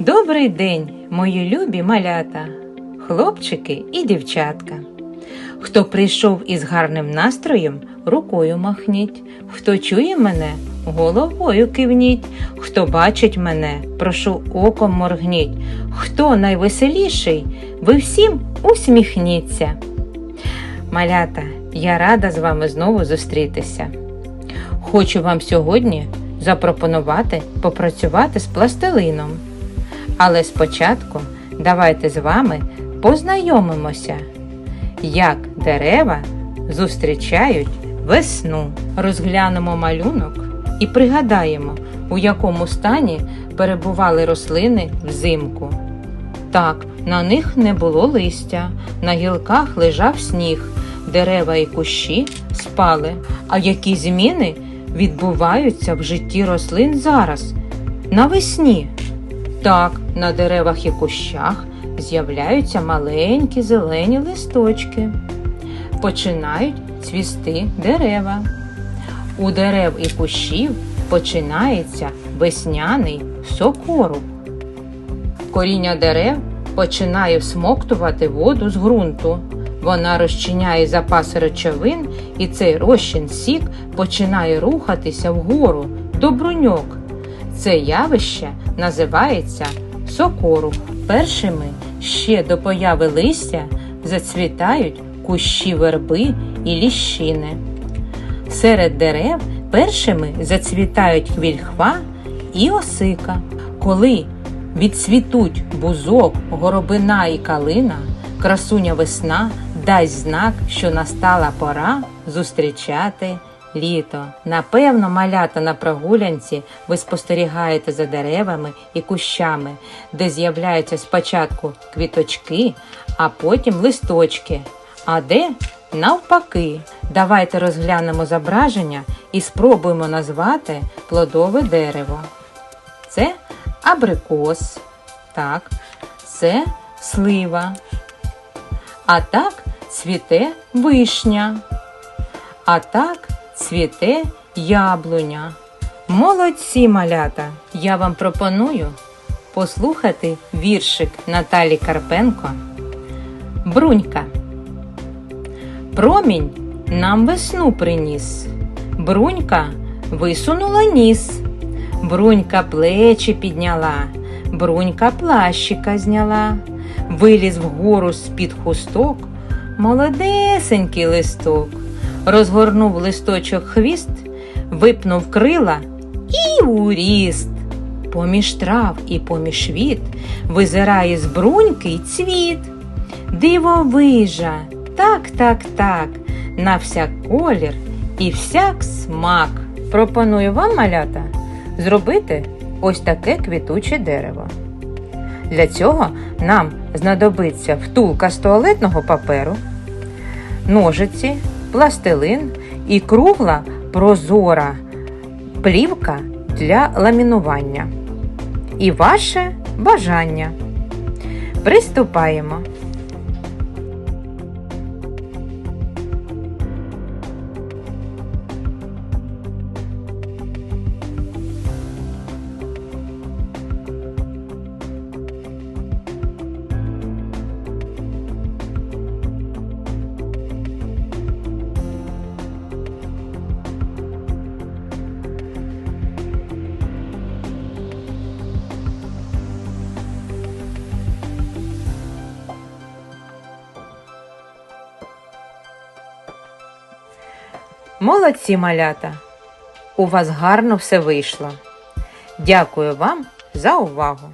Добрий день, мої любі малята, хлопчики і дівчатка. Хто прийшов із гарним настроєм, рукою махніть. Хто чує мене, головою кивніть. Хто бачить мене, прошу оком моргніть. Хто найвеселіший, ви всім усміхніться. Малята, я рада з вами знову зустрітися. Хочу вам сьогодні запропонувати попрацювати з пластилином. Але спочатку давайте з вами познайомимося, як дерева зустрічають весну. Розглянемо малюнок і пригадаємо, у якому стані перебували рослини взимку. Так, на них не було листя, на гілках лежав сніг, дерева і кущі спали. А які зміни відбуваються в житті рослин зараз, навесні? Так, на деревах і кущах з'являються маленькі зелені листочки. Починають цвісти дерева. У дерев і кущів починається весняний сокору. Коріння дерев починає всмоктувати воду з ґрунту. Вона розчиняє запаси речовин, і цей розчин сік починає рухатися вгору до бруньок. Це явище називається сокорух. Першими ще до появи листя зацвітають кущі верби і ліщини. Серед дерев першими зацвітають хвільхва і осика. Коли відцвітуть бузок, горобина і калина, красуня весна дасть знак, що настала пора зустрічати літо. Напевно, малята на прогулянці ви спостерігаєте за деревами і кущами, де з'являються спочатку квіточки, а потім листочки. А де навпаки. Давайте розглянемо зображення і спробуємо назвати плодове дерево. Це абрикос, так, це слива. А так цвіте вишня. А так цвіте яблуня. Молодці малята! Я вам пропоную послухати віршик Наталі Карпенко. Брунька. Промінь нам весну приніс. Брунька висунула ніс. Брунька плечі підняла, брунька плащика зняла, виліз вгору з-під хусток, молодесенький листок, розгорнув листочок хвіст, випнув крила і у ріст. Поміж трав і поміж віт визирає з бруньки й цвіт. Дивовижа, так, так, так, на всяк колір і всяк смак. Пропоную вам, малята, зробити ось таке квітуче дерево. Для цього нам знадобиться втулка з туалетного паперу, ножиці, пластилин і кругла прозора плівка для ламінування. І ваше бажання. Приступаємо. Молодці малята! У вас гарно все вийшло. Дякую вам за увагу!